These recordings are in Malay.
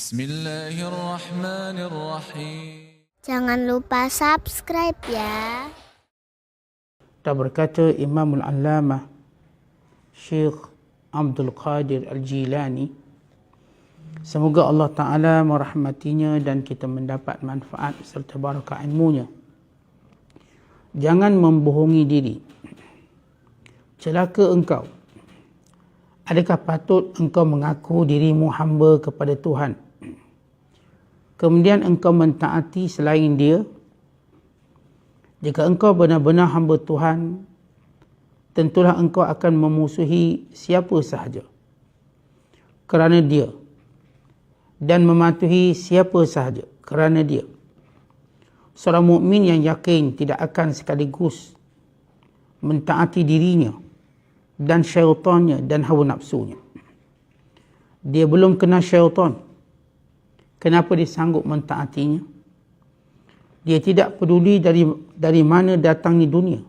Bismillahirrahmanirrahim. Jangan lupa subscribe ya. Dan berkata Imamul Allamah Syekh Abdul Qadir Al-Jilani Semoga Allah Ta'ala merahmatinya dan kita mendapat manfaat serta barakah ilmunya. Jangan membohongi diri. Celaka engkau. Adakah patut engkau mengaku dirimu hamba kepada Tuhan? Kemudian engkau mentaati selain dia jika engkau benar-benar hamba Tuhan, tentulah engkau akan memusuhi siapa sahaja. Kerana dia. Dan mematuhi siapa sahaja. Kerana dia. Seorang mukmin yang yakin tidak akan sekaligus mentaati dirinya dan syaitannya dan hawa nafsunya. Dia belum kena syaitan. Kenapa dia sanggup mentaatinya? Dia tidak peduli dari dari mana datangnya dunia.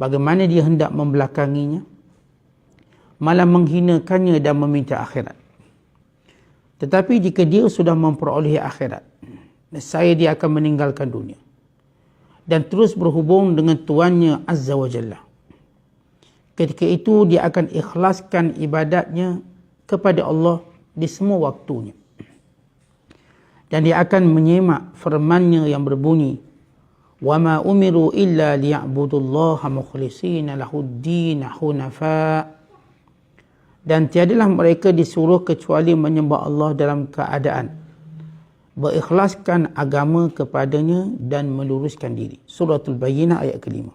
Bagaimana dia hendak membelakanginya. Malah menghinakannya dan meminta akhirat. Tetapi jika dia sudah memperolehi akhirat. Saya dia akan meninggalkan dunia. Dan terus berhubung dengan tuannya Azza wa Jalla. Ketika itu dia akan ikhlaskan ibadatnya kepada Allah di semua waktunya dan dia akan menyemak firman-Nya yang berbunyi wa ma umiru illa liya'budullaha mukhlishina lahud-din hunafa. Dan tiadalah mereka disuruh kecuali menyembah Allah dalam keadaan berikhlaskan agama kepadanya dan meluruskan diri. Suratul bayyinah ayat kelima.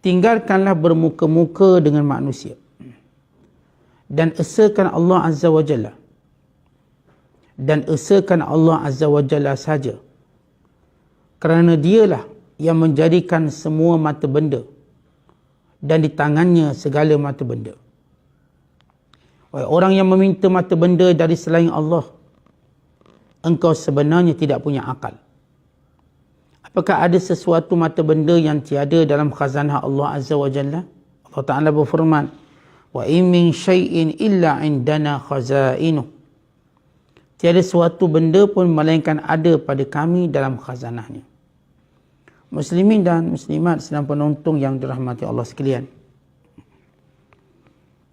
Tinggalkanlah bermuka-muka dengan manusia dan esakan Allah azza wa jalla dan esakan Allah Azza wa Jalla saja. Kerana dialah yang menjadikan semua mata benda dan di tangannya segala mata benda. Orang yang meminta mata benda dari selain Allah, engkau sebenarnya tidak punya akal. Apakah ada sesuatu mata benda yang tiada dalam khazanah Allah Azza wa Jalla? Allah Ta'ala berfirman, وَإِن مِّن شَيْءٍ إِلَّا عِنْدَنَا خَزَائِنُهُ Tiada suatu benda pun melainkan ada pada kami dalam khazanahnya. Muslimin dan muslimat sedang penonton yang dirahmati Allah sekalian.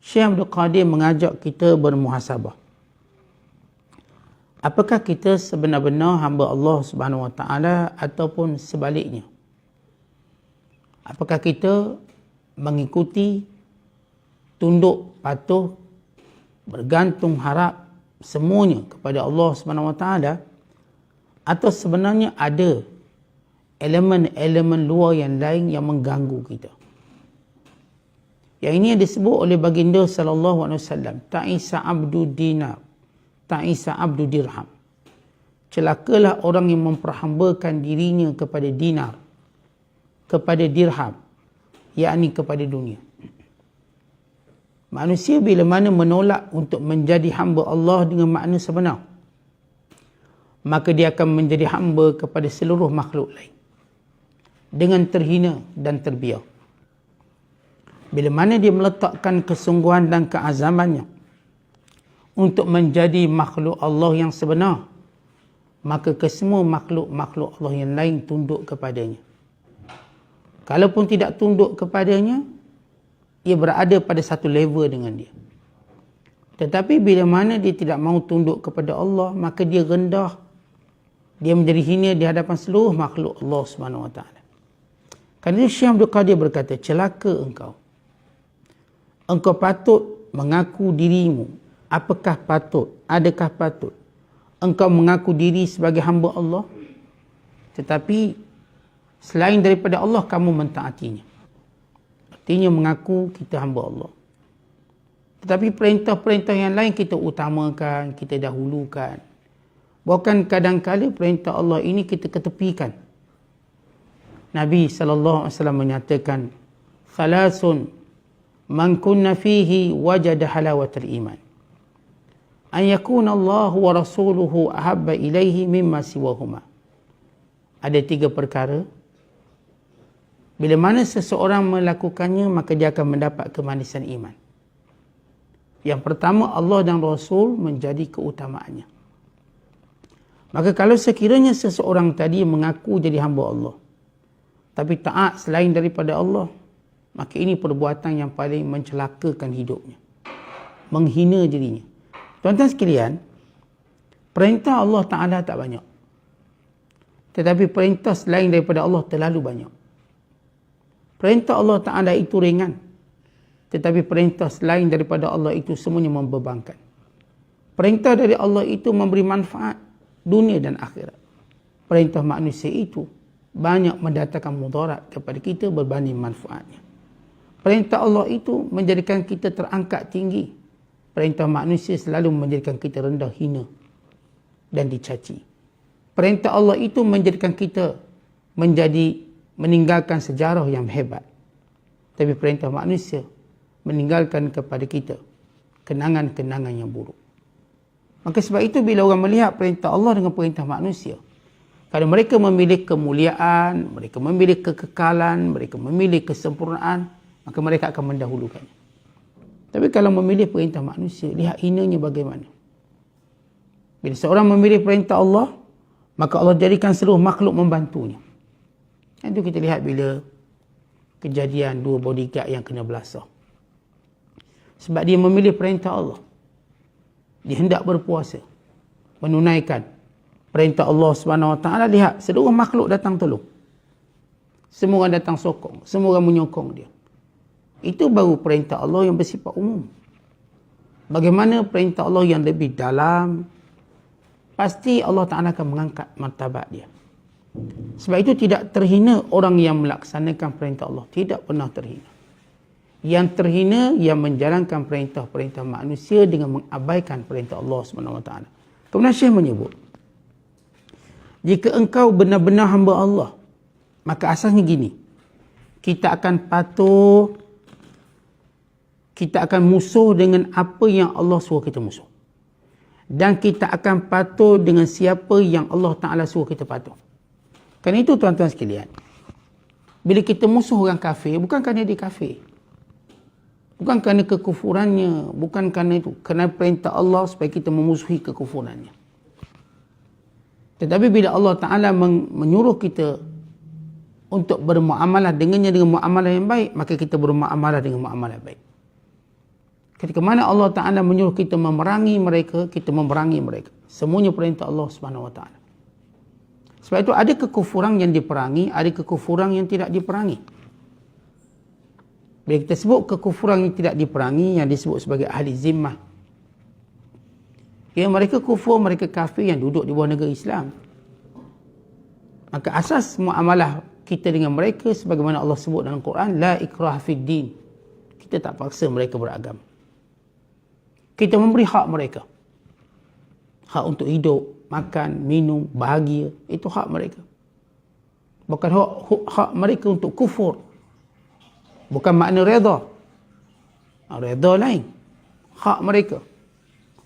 Syekh Abdul Qadir mengajak kita bermuhasabah. Apakah kita sebenar-benar hamba Allah Subhanahu Wa Taala ataupun sebaliknya? Apakah kita mengikuti tunduk patuh bergantung harap semuanya kepada Allah Subhanahu Wa Taala atau sebenarnya ada elemen-elemen luar yang lain yang mengganggu kita. Yang ini yang disebut oleh baginda sallallahu alaihi wasallam, ta'isa abdu dinar, ta'isa abdu dirham. Celakalah orang yang memperhambakan dirinya kepada dinar, kepada dirham, yakni kepada dunia. Manusia bila mana menolak untuk menjadi hamba Allah dengan makna sebenar, maka dia akan menjadi hamba kepada seluruh makhluk lain. Dengan terhina dan terbiar. Bila mana dia meletakkan kesungguhan dan keazamannya untuk menjadi makhluk Allah yang sebenar, maka kesemua makhluk-makhluk Allah yang lain tunduk kepadanya. Kalaupun tidak tunduk kepadanya, ia berada pada satu level dengan dia. Tetapi bila mana dia tidak mahu tunduk kepada Allah, maka dia rendah. Dia menjadi hina di hadapan seluruh makhluk Allah Subhanahu Taala. Kerana itu Syekh Abdul Qadir berkata, celaka engkau. Engkau patut mengaku dirimu. Apakah patut? Adakah patut? Engkau mengaku diri sebagai hamba Allah. Tetapi selain daripada Allah, kamu mentaatinya. Artinya mengaku kita hamba Allah. Tetapi perintah-perintah yang lain kita utamakan, kita dahulukan. Bahkan kadang-kadang perintah Allah ini kita ketepikan. Nabi wasallam menyatakan, "Thalathun man kunna fihi wajada halawatal iman." An yakuna Allah wa rasuluhu ahabba ilaihi mimma siwahuma. Ada tiga perkara bila mana seseorang melakukannya, maka dia akan mendapat kemanisan iman. Yang pertama Allah dan Rasul menjadi keutamaannya. Maka kalau sekiranya seseorang tadi mengaku jadi hamba Allah tapi taat selain daripada Allah, maka ini perbuatan yang paling mencelakakan hidupnya. Menghina dirinya. Tuan-tuan sekalian, perintah Allah Ta'ala tak banyak. Tetapi perintah selain daripada Allah terlalu banyak. Perintah Allah Ta'ala itu ringan. Tetapi perintah selain daripada Allah itu semuanya membebankan. Perintah dari Allah itu memberi manfaat dunia dan akhirat. Perintah manusia itu banyak mendatangkan mudarat kepada kita berbanding manfaatnya. Perintah Allah itu menjadikan kita terangkat tinggi. Perintah manusia selalu menjadikan kita rendah hina dan dicaci. Perintah Allah itu menjadikan kita menjadi meninggalkan sejarah yang hebat. Tapi perintah manusia meninggalkan kepada kita kenangan-kenangan yang buruk. Maka sebab itu bila orang melihat perintah Allah dengan perintah manusia, kalau mereka memilih kemuliaan, mereka memilih kekekalan, mereka memilih kesempurnaan, maka mereka akan mendahulukannya. Tapi kalau memilih perintah manusia, lihat hinanya bagaimana. Bila seorang memilih perintah Allah, maka Allah jadikan seluruh makhluk membantunya. Itu kita lihat bila kejadian dua bodyguard yang kena belasah. Sebab dia memilih perintah Allah. Dia hendak berpuasa. Menunaikan perintah Allah SWT. Lihat, seluruh makhluk datang tolong. Semua orang datang sokong. Semua orang menyokong dia. Itu baru perintah Allah yang bersifat umum. Bagaimana perintah Allah yang lebih dalam, pasti Allah Ta'ala akan mengangkat martabat dia. Sebab itu tidak terhina orang yang melaksanakan perintah Allah. Tidak pernah terhina. Yang terhina yang menjalankan perintah-perintah manusia dengan mengabaikan perintah Allah SWT. Kemudian Syekh menyebut, jika engkau benar-benar hamba Allah, maka asasnya gini, kita akan patuh, kita akan musuh dengan apa yang Allah suruh kita musuh. Dan kita akan patuh dengan siapa yang Allah Ta'ala suruh kita patuh. Kerana itu tuan-tuan sekalian. Bila kita musuh orang kafir, bukan kerana dia kafir. Bukan kerana kekufurannya. Bukan kerana itu. Kerana perintah Allah supaya kita memusuhi kekufurannya. Tetapi bila Allah Ta'ala menyuruh kita untuk bermuamalah dengannya dengan muamalah yang baik, maka kita bermuamalah dengan muamalah baik. Ketika mana Allah Ta'ala menyuruh kita memerangi mereka, kita memerangi mereka. Semuanya perintah Allah Subhanahu Wa Ta'ala. Sebab itu ada kekufuran yang diperangi, ada kekufuran yang tidak diperangi. Bila kita sebut kekufuran yang tidak diperangi, yang disebut sebagai ahli zimmah. Ya, mereka kufur, mereka kafir yang duduk di bawah negara Islam. Maka asas muamalah kita dengan mereka sebagaimana Allah sebut dalam Quran, La ikrah fid din. Kita tak paksa mereka beragam. Kita memberi hak mereka. Hak untuk hidup, makan, minum, bahagia, itu hak mereka. Bukan hak, hak mereka untuk kufur. Bukan makna reda. Ha, reda lain. Hak mereka.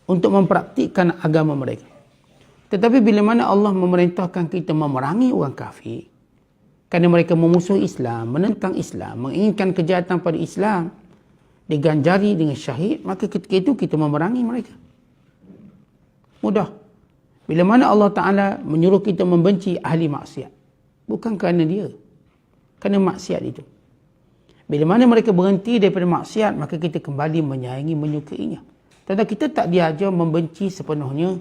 Untuk mempraktikkan agama mereka. Tetapi bila mana Allah memerintahkan kita memerangi orang kafir, kerana mereka memusuhi Islam, menentang Islam, menginginkan kejahatan pada Islam, diganjari dengan syahid, maka ketika itu kita memerangi mereka. Mudah. Bila mana Allah Ta'ala menyuruh kita membenci ahli maksiat. Bukan kerana dia. Kerana maksiat itu. Bila mana mereka berhenti daripada maksiat, maka kita kembali menyayangi, menyukainya. Tetapi kita tak diajar membenci sepenuhnya.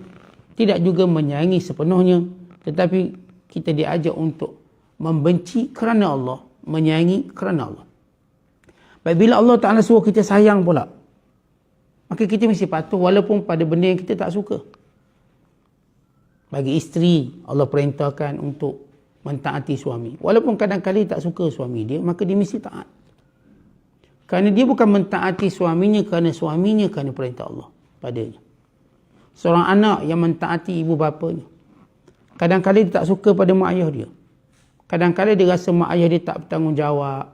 Tidak juga menyayangi sepenuhnya. Tetapi kita diajar untuk membenci kerana Allah. Menyayangi kerana Allah. Baik bila Allah Ta'ala suruh kita sayang pula. Maka kita mesti patuh walaupun pada benda yang kita tak suka bagi isteri Allah perintahkan untuk mentaati suami. Walaupun kadang-kadang tak suka suami dia maka dia mesti taat. Kerana dia bukan mentaati suaminya kerana suaminya kerana perintah Allah padanya. Seorang anak yang mentaati ibu bapanya. Kadang-kadang dia tak suka pada mak ayah dia. Kadang-kadang dia rasa mak ayah dia tak bertanggungjawab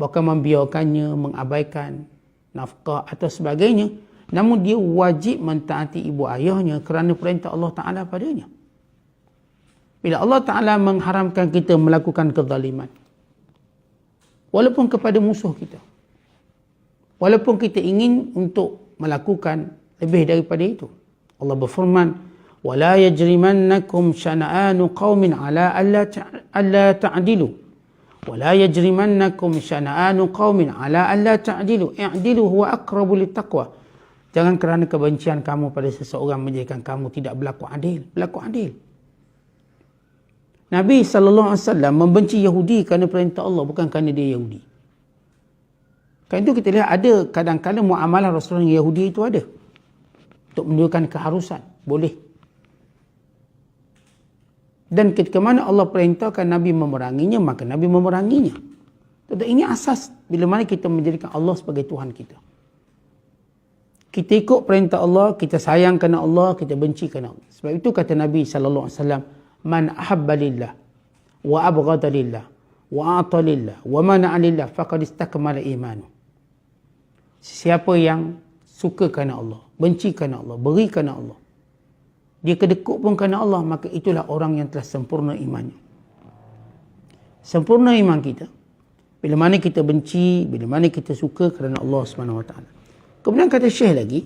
bahkan membiarkannya mengabaikan nafkah atau sebagainya Namun dia wajib mentaati ibu ayahnya kerana perintah Allah Ta'ala padanya. Bila Allah Ta'ala mengharamkan kita melakukan kezaliman. Walaupun kepada musuh kita. Walaupun kita ingin untuk melakukan lebih daripada itu. Allah berfirman, "Wala yajrimannakum syana'anu qaumin ala alla alla ta'dilu." Wala yajrimannakum syana'anu qaumin ala alla ta'dilu. I'dilu huwa aqrabu littaqwa. Jangan kerana kebencian kamu pada seseorang menjadikan kamu tidak berlaku adil. Berlaku adil. Nabi SAW membenci Yahudi kerana perintah Allah bukan kerana dia Yahudi. Kan itu kita lihat ada kadang-kadang muamalah Rasulullah dengan Yahudi itu ada. Untuk menunjukkan keharusan. Boleh. Dan ketika mana Allah perintahkan Nabi memeranginya, maka Nabi memeranginya. Tetapi ini asas bila mana kita menjadikan Allah sebagai Tuhan kita. Kita ikut perintah Allah, kita sayang kerana Allah, kita benci kerana Allah. Sebab itu kata Nabi SAW, Man ahabba lillah, wa abghada lillah, wa a'ta lillah, wa mana'a lillah, faqad istakmala imanu. Siapa yang suka kerana Allah, benci kerana Allah, beri kerana Allah. Dia kedekut pun kerana Allah, maka itulah orang yang telah sempurna imannya. Sempurna iman kita. Bila mana kita benci, bila mana kita suka kerana Allah SWT. Kemudian kata Syekh lagi,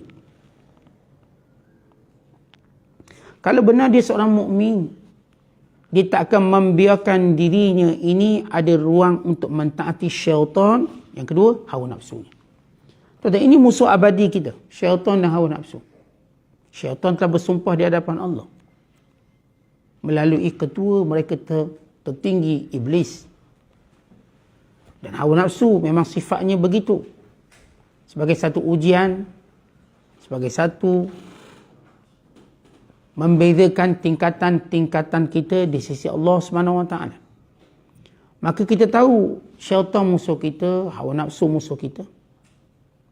kalau benar dia seorang mukmin, dia tak akan membiarkan dirinya ini ada ruang untuk mentaati syaitan. Yang kedua, hawa nafsunya. Tuan ini musuh abadi kita. Syaitan dan hawa nafsu. Syaitan telah bersumpah di hadapan Allah. Melalui ketua mereka ter, tertinggi iblis. Dan hawa nafsu memang sifatnya begitu. Sebagai satu ujian. Sebagai satu membezakan tingkatan-tingkatan kita di sisi Allah SWT. Maka kita tahu syaitan musuh kita, hawa nafsu musuh kita.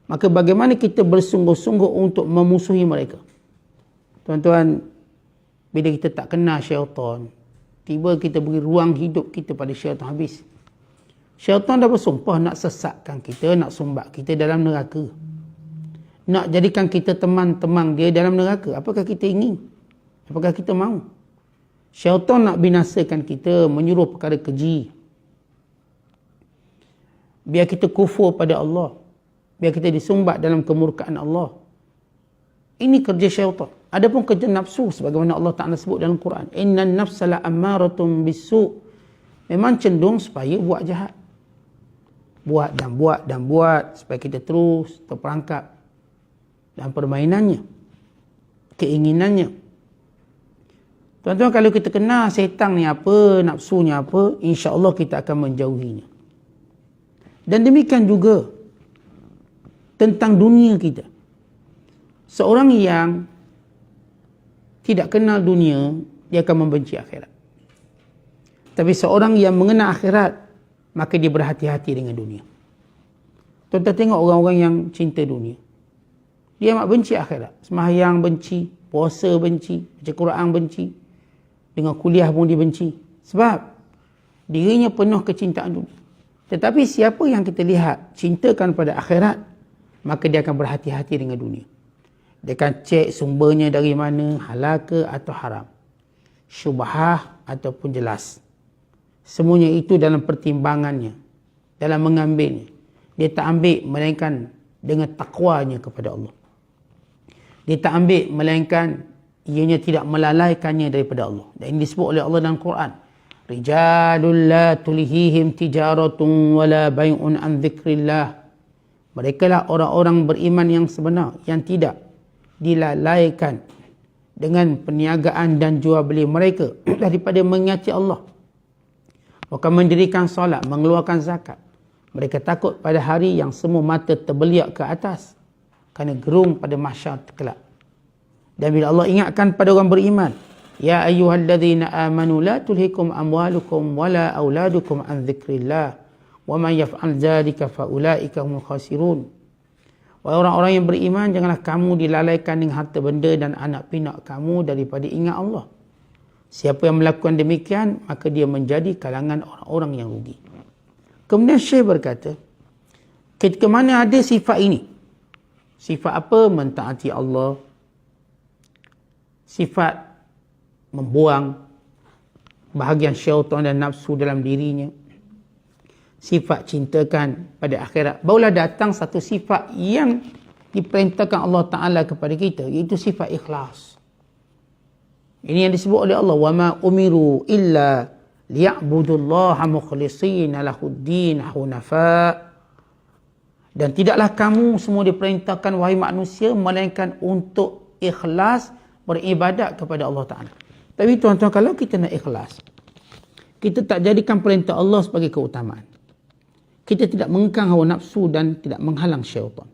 Maka bagaimana kita bersungguh-sungguh untuk memusuhi mereka? Tuan-tuan, bila kita tak kenal syaitan, tiba kita beri ruang hidup kita pada syaitan habis. Syaitan dah bersumpah nak sesatkan kita, nak sumbat kita dalam neraka. Nak jadikan kita teman-teman dia dalam neraka. Apakah kita ingin? Apakah kita mahu? Syaitan nak binasakan kita, menyuruh perkara keji. Biar kita kufur pada Allah biar kita disumbat dalam kemurkaan Allah. Ini kerja syaitan. Adapun kerja nafsu sebagaimana Allah Taala sebut dalam Quran, innan nafsa la ammaratun bisu. Memang cenderung supaya buat jahat. Buat dan buat dan buat supaya kita terus terperangkap dalam permainannya. Keinginannya. Tuan-tuan kalau kita kenal setan ni apa, nafsunya apa, insya-Allah kita akan menjauhinya. Dan demikian juga tentang dunia kita. Seorang yang tidak kenal dunia, dia akan membenci akhirat. Tapi seorang yang mengenal akhirat, maka dia berhati-hati dengan dunia. Tuan-tuan tengok orang-orang yang cinta dunia. Dia amat benci akhirat. Semahyang benci, puasa benci, baca Quran benci. Dengan kuliah pun dia benci. Sebab dirinya penuh kecintaan dunia. Tetapi siapa yang kita lihat cintakan pada akhirat, maka dia akan berhati-hati dengan dunia. Dia akan cek sumbernya dari mana, halal ke atau haram. Syubhah ataupun jelas. Semuanya itu dalam pertimbangannya. Dalam mengambilnya. Dia tak ambil melainkan dengan takwanya kepada Allah. Dia tak ambil melainkan ianya tidak melalaikannya daripada Allah. Dan ini disebut oleh Allah dalam Quran. Rijalul la tulihihim tijaratun wala bay'un an dhikrillah mereka lah orang-orang beriman yang sebenar yang tidak dilalaikan dengan perniagaan dan jual beli mereka daripada mengingati Allah. Mereka mendirikan solat, mengeluarkan zakat. Mereka takut pada hari yang semua mata terbeliak ke atas kerana gerung pada mahsyar kelak. Dan bila Allah ingatkan pada orang beriman, Ya ayyuhalladzina amanu la tulhikum amwalukum wala auladukum an dzikrillah wa man yaf'al dzalika fa ulaika humul khasirun Wahai orang-orang yang beriman janganlah kamu dilalaikan dengan harta benda dan anak pinak kamu daripada ingat Allah siapa yang melakukan demikian maka dia menjadi kalangan orang-orang yang rugi kemudian Syekh berkata ketika mana ada sifat ini sifat apa mentaati Allah sifat membuang bahagian syaitan dan nafsu dalam dirinya sifat cintakan pada akhirat. Barulah datang satu sifat yang diperintahkan Allah Ta'ala kepada kita iaitu sifat ikhlas. Ini yang disebut oleh Allah wa ma umiru illa liya'budullaha mukhlishina lahuddin hunafa dan tidaklah kamu semua diperintahkan wahai manusia melainkan untuk ikhlas beribadat kepada Allah Taala. Tapi tuan-tuan kalau kita nak ikhlas kita tak jadikan perintah Allah sebagai keutamaan. Kita tidak mengekang hawa nafsu dan tidak menghalang syaitan.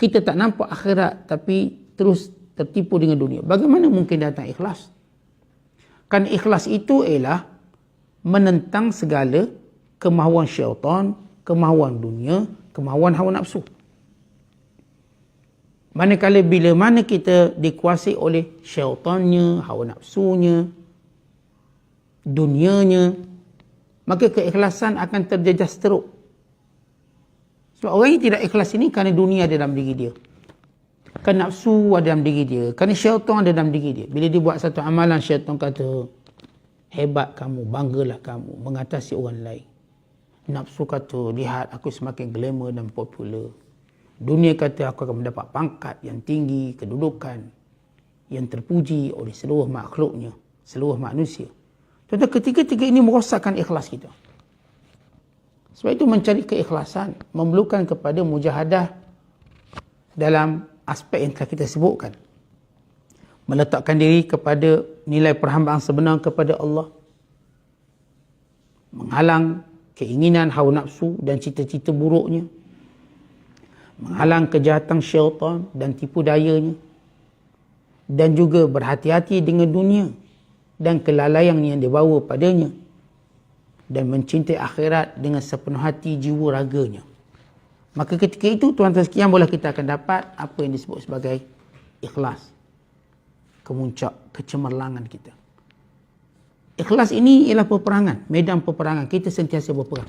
Kita tak nampak akhirat tapi terus tertipu dengan dunia. Bagaimana mungkin datang ikhlas? Kan ikhlas itu ialah menentang segala kemahuan syaitan, kemahuan dunia, kemahuan hawa nafsu. Manakala bila mana kita dikuasai oleh syaitannya, hawa nafsunya, dunianya, maka keikhlasan akan terjejas teruk. Sebab orang yang tidak ikhlas ini kerana dunia ada dalam diri dia. Kerana nafsu ada dalam diri dia. Kerana syaitan ada dalam diri dia. Bila dia buat satu amalan, syaitan kata, hebat kamu, banggalah kamu, mengatasi orang lain. Nafsu kata, lihat aku semakin glamour dan popular. Dunia kata aku akan mendapat pangkat yang tinggi, kedudukan yang terpuji oleh seluruh makhluknya, seluruh manusia. Tentu ketiga-tiga ini merosakkan ikhlas kita. Sebab itu mencari keikhlasan memerlukan kepada mujahadah dalam aspek yang telah kita sebutkan. Meletakkan diri kepada nilai perhambaan sebenar kepada Allah. Menghalang keinginan hawa nafsu dan cita-cita buruknya. Menghalang kejahatan syaitan dan tipu dayanya. Dan juga berhati-hati dengan dunia dan kelalaian yang dibawa padanya dan mencintai akhirat dengan sepenuh hati jiwa raganya. Maka ketika itu tuan-tuan sekian boleh kita akan dapat apa yang disebut sebagai ikhlas. Kemuncak kecemerlangan kita. Ikhlas ini ialah peperangan, medan peperangan. Kita sentiasa berperang.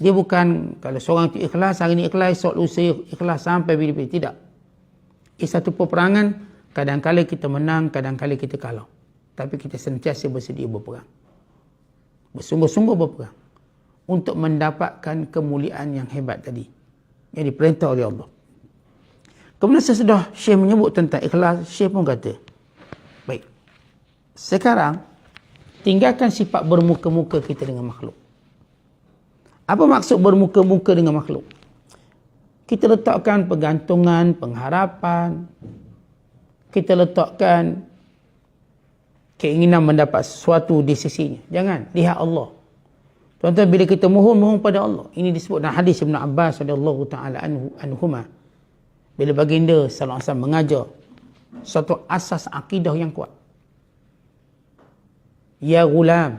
Dia bukan kalau seorang itu ikhlas, hari ini ikhlas, esok lusa ikhlas sampai bila-bila. Tidak. Ini satu peperangan, kadang-kadang kita menang, kadang-kadang kita kalah. Tapi kita sentiasa bersedia berperang bersungguh-sungguh berperang untuk mendapatkan kemuliaan yang hebat tadi yang diperintah oleh Allah. Kemudian sesudah Syekh menyebut tentang ikhlas, Syekh pun kata, baik, sekarang tinggalkan sifat bermuka-muka kita dengan makhluk. Apa maksud bermuka-muka dengan makhluk? Kita letakkan pergantungan, pengharapan, kita letakkan keinginan mendapat sesuatu di sisinya. Jangan. Lihat Allah. Tuan-tuan, bila kita mohon, mohon pada Allah. Ini disebut dalam hadis Ibn Abbas radhiyallahu taala anhu anhuma. Bila baginda sallallahu alaihi wasallam mengajar satu asas akidah yang kuat. Ya gulam,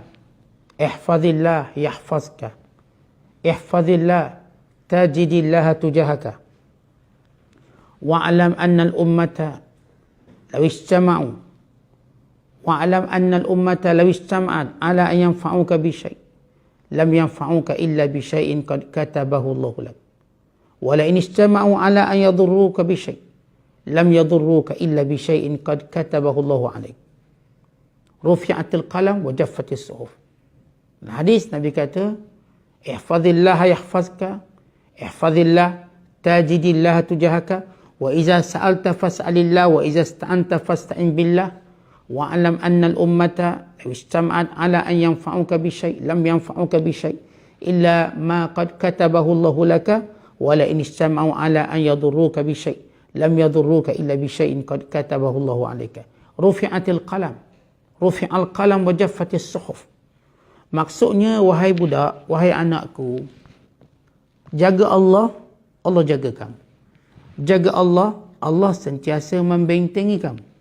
ihfazillah yahfazka. Ihfazillah tajidillah tujahaka. Wa'lam anna al-ummata law istama'u wa'lam anna al-ummata law istama'at ala an yanfa'uka bi syai' lam yanfa'uka illa bi syai'in qad katabahu Allah lak wa la in istama'u ala an yadurruka bi syai' lam yadurruka illa bi syai'in qad katabahu Allah 'alaik rufi'atil qalam wa jaffatis suhuf hadis nabi kata ihfazillah yahfazka ihfazillah tajidillah tujahaka wa iza sa'alta fas'alillah wa iza ista'anta fasta'in billah wa'lam anna al-ummata istam'at ala an yanfa'uka bi syai' lam yanfa'uka bi syai' illa ma qad katabahu Allah laka wa la in istam'u ala an yadurruka bi syai' lam yadurruka illa bi syai'in qad katabahu Allah 'alaika rufi'atil qalam rufi'al qalam wa jaffatis suhuf. Maksudnya wahai budak wahai anakku jaga Allah Allah jaga kamu. Jaga Allah Allah sentiasa membentengi kamu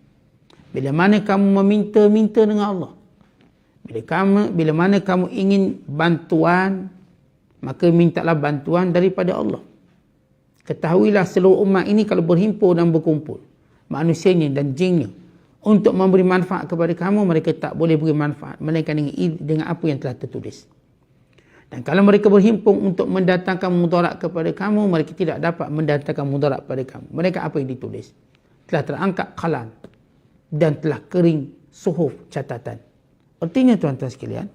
bila mana kamu meminta-minta dengan Allah. Bila kamu bila mana kamu ingin bantuan, maka mintalah bantuan daripada Allah. Ketahuilah seluruh umat ini kalau berhimpun dan berkumpul, manusianya dan jinnya, untuk memberi manfaat kepada kamu, mereka tak boleh beri manfaat melainkan dengan, dengan apa yang telah tertulis. Dan kalau mereka berhimpun untuk mendatangkan mudarat kepada kamu, mereka tidak dapat mendatangkan mudarat kepada kamu. Mereka apa yang ditulis? Telah terangkat kalan dan telah kering suhuf catatan. Artinya tuan-tuan sekalian,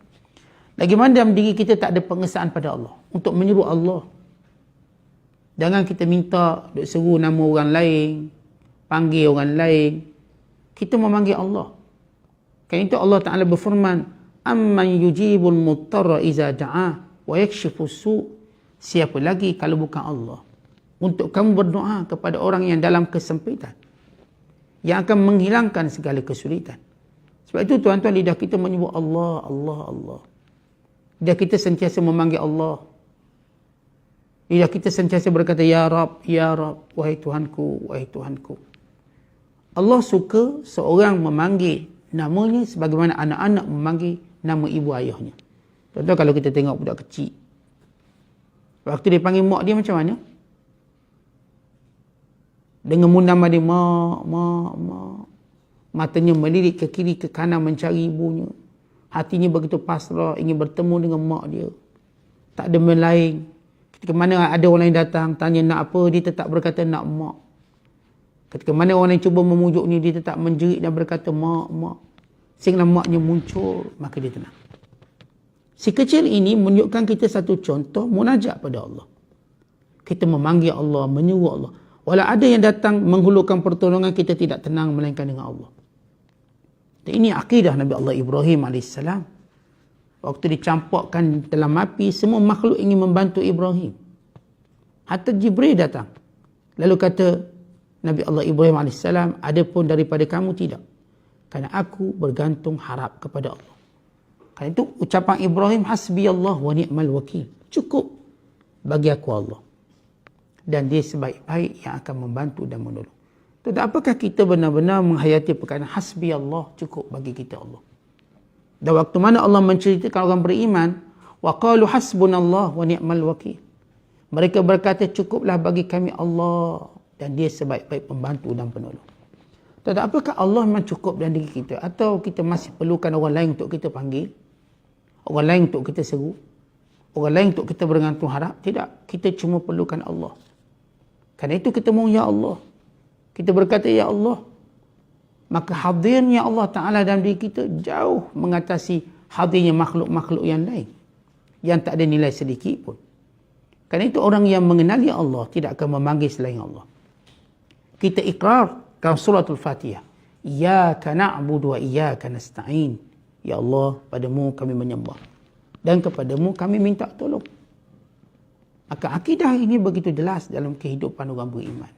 bagaimana dalam diri kita tak ada pengesaan pada Allah untuk menyuruh Allah Jangan kita minta duk seru nama orang lain, panggil orang lain. Kita memanggil Allah. Kan itu Allah Taala berfirman, "Amman yujibul muttarra iza da'a wa yakshifu su." Siapa lagi kalau bukan Allah? Untuk kamu berdoa kepada orang yang dalam kesempitan. Yang akan menghilangkan segala kesulitan. Sebab itu tuan-tuan lidah kita menyebut Allah, Allah, Allah. Lidah kita sentiasa memanggil Allah. Lidah kita sentiasa berkata, Ya Rab, Ya Rab, wahai Tuhanku, wahai Tuhanku. Allah suka seorang memanggil namanya sebagaimana anak-anak memanggil nama ibu ayahnya. Contoh kalau kita tengok budak kecil. Waktu dia panggil mak dia macam mana? Dengan munama dia mak, mak, mak. Matanya melirik ke kiri ke kanan mencari ibunya. Hatinya begitu pasrah ingin bertemu dengan mak dia. Tak ada melain. Ketika mana ada orang lain datang tanya nak apa, dia tetap berkata nak mak. Ketika mana orang lain cuba memujuknya, dia tetap menjerit dan berkata mak, mak. Sehingga maknya muncul, maka dia tenang. Si kecil ini menunjukkan kita satu contoh munajat pada Allah. Kita memanggil Allah, menyuruh Allah. Walau ada yang datang menghulurkan pertolongan, kita tidak tenang melainkan dengan Allah. Dan ini akidah Nabi Allah Ibrahim AS. Waktu dicampakkan dalam api, semua makhluk ingin membantu Ibrahim. Hatta Jibril datang. Lalu kata Nabi Allah Ibrahim AS, ada pun daripada kamu tidak. Kerana aku bergantung harap kepada Allah. Kerana itu ucapan Ibrahim hasbi Allah wa ni'mal wakil. Cukup bagi aku Allah. Dan dia sebaik-baik yang akan membantu dan menolong. Tetapi apakah kita benar-benar menghayati perkataan hasbi Allah cukup bagi kita Allah. Dan waktu mana Allah menceritakan orang beriman, wa qalu hasbunallah wa ni'mal wakil. Mereka berkata cukuplah bagi kami Allah dan dia sebaik-baik pembantu dan penolong. Tetapi apakah Allah memang cukup dalam diri kita atau kita masih perlukan orang lain untuk kita panggil? Orang lain untuk kita seru. Orang lain untuk kita bergantung harap. Tidak. Kita cuma perlukan Allah. Kerana itu kita mohon Ya Allah. Kita berkata Ya Allah. Maka hadirnya Allah Ta'ala dalam diri kita jauh mengatasi hadirnya makhluk-makhluk yang lain. Yang tak ada nilai sedikit pun. Kerana itu orang yang mengenali Allah tidak akan memanggil selain Allah. Kita ikrar dalam suratul Fatihah. Iyaka na'budu wa iyaka nasta'in. Ya Allah, padamu kami menyembah. Dan kepadamu kami minta tolong. Maka akidah ini begitu jelas dalam kehidupan orang beriman.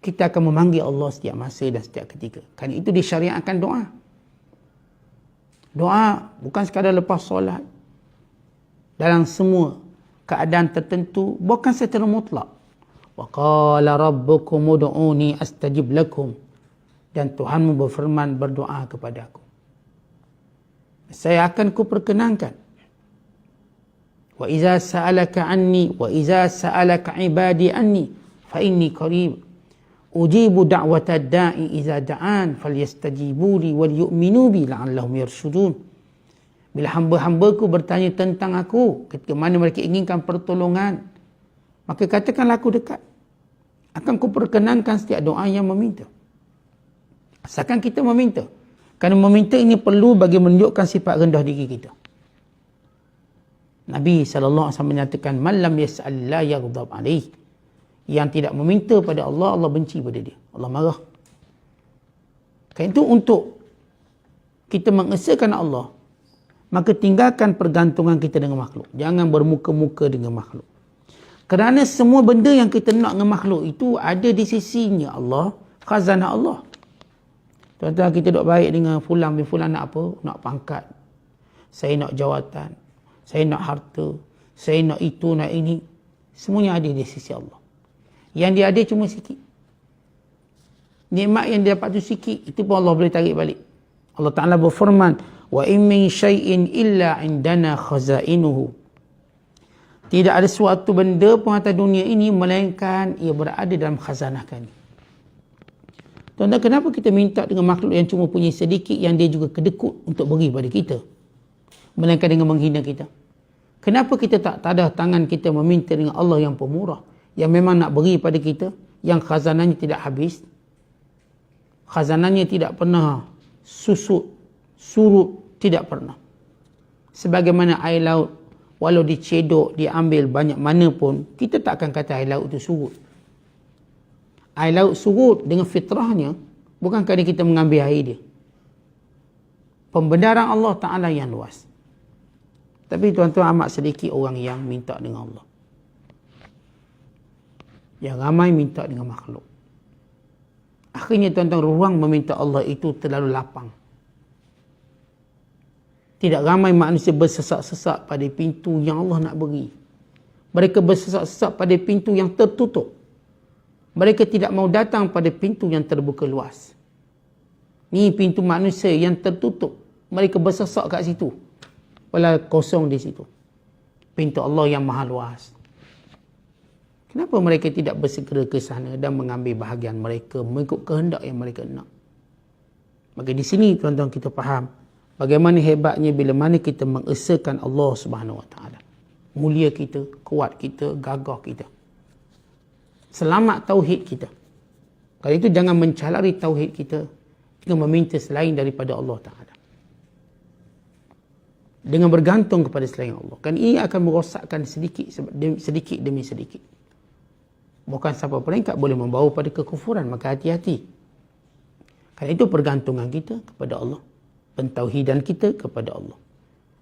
Kita akan memanggil Allah setiap masa dan setiap ketika. Kerana itu disyariatkan doa. Doa bukan sekadar lepas solat. Dalam semua keadaan tertentu. Bukan secara mutlak. Wa qala rabbukum udu'uni astajib lakum. Dan Tuhanmu berfirman berdoa kepada aku saya akan ku perkenankan wa iza sa'alaka anni wa iza sa'alaka ibadi anni fa inni qarib. Ujibu da'wata da'i iza da'an falyastajibu li wal yu'minu bi la'allahum yarshudun. Bila hamba-hambaku bertanya tentang aku ketika mana mereka inginkan pertolongan maka katakanlah aku dekat. Akan ku perkenankan setiap doa yang meminta. Asalkan kita meminta. Kerana meminta ini perlu bagi menunjukkan sifat rendah diri kita. Nabi SAW menyatakan, Malam yas'al la yaghdab alaih. Yang tidak meminta pada Allah, Allah benci pada dia. Allah marah. Kerana itu untuk kita mengesahkan Allah, maka tinggalkan pergantungan kita dengan makhluk. Jangan bermuka-muka dengan makhluk. Kerana semua benda yang kita nak dengan makhluk itu ada di sisinya Allah, khazanah Allah. Tuan-tuan kita duk baik dengan fulan bin fulan nak apa? Nak pangkat. Saya nak jawatan. Saya nak harta. Saya nak itu, nak ini. Semuanya ada di sisi Allah. Yang dia ada cuma sikit. Nikmat yang dia dapat tu sikit, itu pun Allah boleh tarik balik. Allah Ta'ala berfirman, Wa in min syai'in illa indana khazainuhu. Tidak ada suatu benda pun atas dunia ini, melainkan ia berada dalam khazanah kami. Tuan-tuan, kenapa kita minta dengan makhluk yang cuma punya sedikit yang dia juga kedekut untuk beri pada kita? Melainkan dengan menghina kita. Kenapa kita tak tadah tangan kita meminta dengan Allah yang pemurah? Yang memang nak beri pada kita. Yang khazanahnya tidak habis. Khazanahnya tidak pernah susut, surut, tidak pernah. Sebagaimana air laut walau dicedok, diambil banyak mana pun, kita tak akan kata air laut itu surut. Air laut surut dengan fitrahnya, bukan kerana kita mengambil air dia. Pembenaran Allah Ta'ala yang luas. Tapi tuan-tuan amat sedikit orang yang minta dengan Allah. Yang ramai minta dengan makhluk. Akhirnya tuan-tuan ruang meminta Allah itu terlalu lapang. Tidak ramai manusia bersesak-sesak pada pintu yang Allah nak beri. Mereka bersesak-sesak pada pintu yang tertutup. Mereka tidak mau datang pada pintu yang terbuka luas. Ni pintu manusia yang tertutup. Mereka bersesak kat situ. Walau kosong di situ. Pintu Allah yang maha luas. Kenapa mereka tidak bersegera ke sana dan mengambil bahagian mereka mengikut kehendak yang mereka nak? Maka di sini tuan-tuan kita faham bagaimana hebatnya bila mana kita mengesakan Allah Subhanahu Wa Taala. Mulia kita, kuat kita, gagah kita. Selamat tauhid kita. Kalau itu jangan mencalari tauhid kita dengan meminta selain daripada Allah Taala. Dengan bergantung kepada selain Allah. Kan ini akan merosakkan sedikit sedikit demi sedikit. Bukan sampai peringkat boleh membawa pada kekufuran maka hati-hati. Kerana itu pergantungan kita kepada Allah. Pentauhidan kita kepada Allah.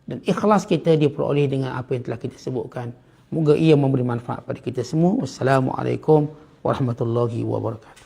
Dan ikhlas kita diperoleh dengan apa yang telah kita sebutkan. Moga ia memberi manfaat pada kita semua. Wassalamualaikum warahmatullahi wabarakatuh